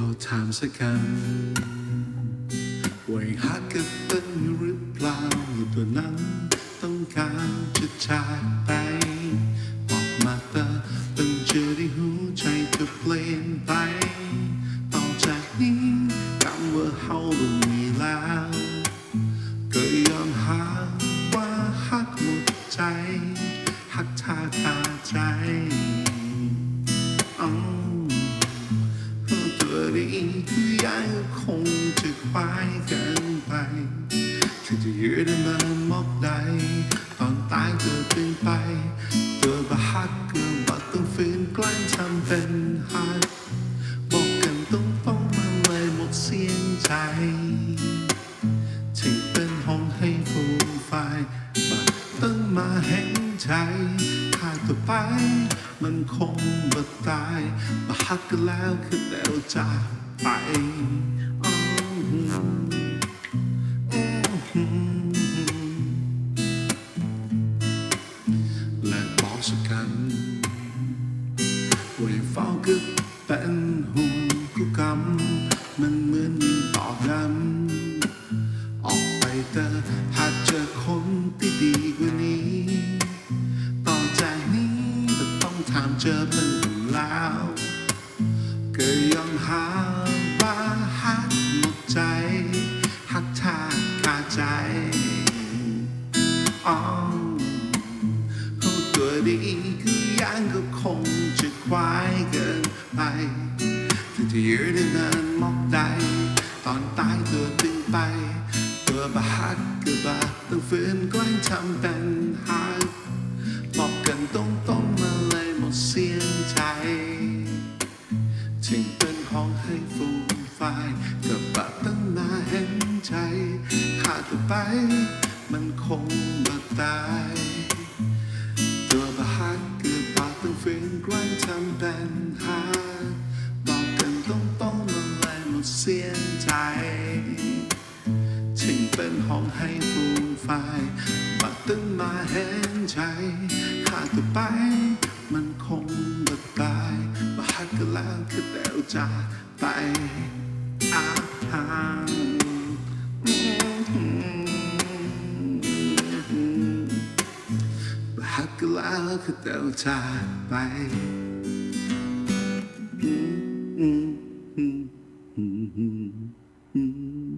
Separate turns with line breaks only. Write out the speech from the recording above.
ขอถามสักคำว่ายังหักกันเป็นหรือเปล่าตัวนั้นต้องการจะจากไป บอกมาเตอเป็นเจอที่หัวใจเธอเปลี่ยนไป ต่อจากนี้คำว่าเฮาบ่มีแล้วก็ยอมหาว่าหักหมดใจหักทาคาใตัวนี้คือยังคงจะควายเกินไปถึงจะยืดได้มามอกใดตอนตายเธอเป็นไป ตัวบะหักก็บัต้องฝืนกล้งทำเป็นหักบอกกันตรงๆมาเลยหมดเสียงใจถึงเป็นห้องให้ฟูมไฟบัดต้องมาเห็นใจขาดตัวไปมันคงบ่ตายมาหักกันแล้วคือเดี๋ยวจาก ไปและบอกสักคำว่ายังเฝ้าก็เป็นห่วงกูกำมันเหมือนยิ่งตอกย้ำออกไปแต่หากเจอคนที่ดีกว่านี้ต่อจากนี้ต้องถามเจอเป็นอยู่แล้ว ก็ยังหาว่าหักหมดใจ หักทาขาดใจอ๋อเขาตัวดีคือยังก็คงจะควายเกินไปถึงจะยืดได้นานมอกใด ตอนตายตัวตึงไป ตัวบาหักก็บาต้องฝืนกล้งทำเป็น ไป มันคงมาตาย ตัวบาฮักเกือบปากต้องฝืนแกล้งทำเป็นหาบอกกันตรงๆมาเลยหมดเสียงใจถึงเป็นห้องให้ฟูมไฟบัดตึงมาเห็นใจขาดตัวไป มันคงบ่ตายบาฮักก็แล้วคือเดวจากไปอาหาร ว่าแล้วคือเดินจากไปอืมอืมอืมอืมอืม